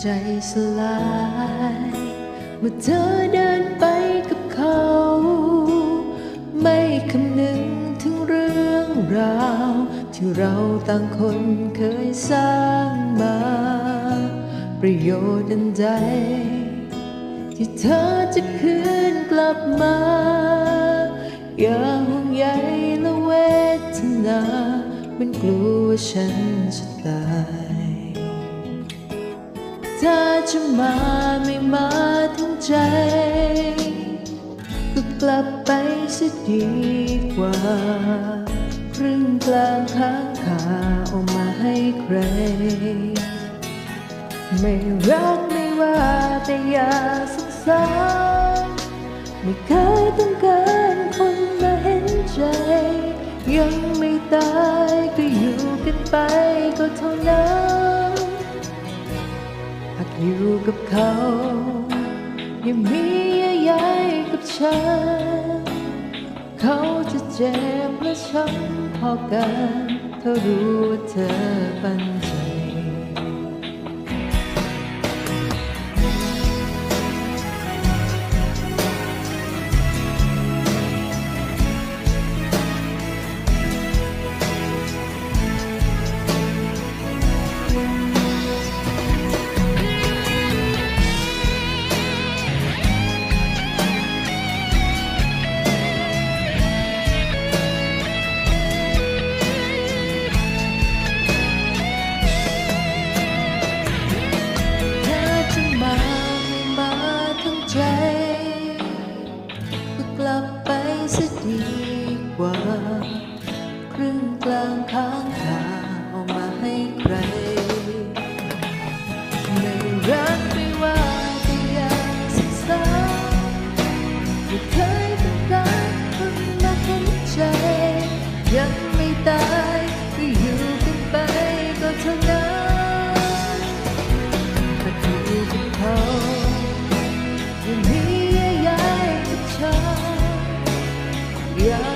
ใจสลายเมื่อเธอเดินไปกับเขา ไม่คำนึงถึงเรื่องราว ที่เราต่างคนเคยสร้างมา ประโยชน์อันใด ที่เธอจะคืนกลับมา อย่าห่วงใยและเวทนา มันกลัวว่าฉันจะตาย ถ้าจะมาไม่มาทั้งใจ ก็กลับไปเสียดีกว่าครึ่งกลางค้างคาเอามาให้ใคร ไม่รักไม่ว่าแต่อย่าสงสารไม่เคยต้องการคนมาเห็นใจ ยังไม่ตายก็อยู่กันไปก็เท่านั้น อยู่กับเขา ยังมีอะไอใยกับฉัน เขาจะเจ็บและช้ำพอกันถ้ารู้ว่าเธอปันใจ กว่า ครึ่งกลางค้างคาเอามาให้ใคร ไม่รักไม่ว่าแต่ยากศึกษาไม่เคยต้องการคนมาเห็นใจ ยังไม่ตายก็อยู่กันไปก็เท่านั้นถ้าอยู่กับเขายังมีเยื่อใยกับฉันอ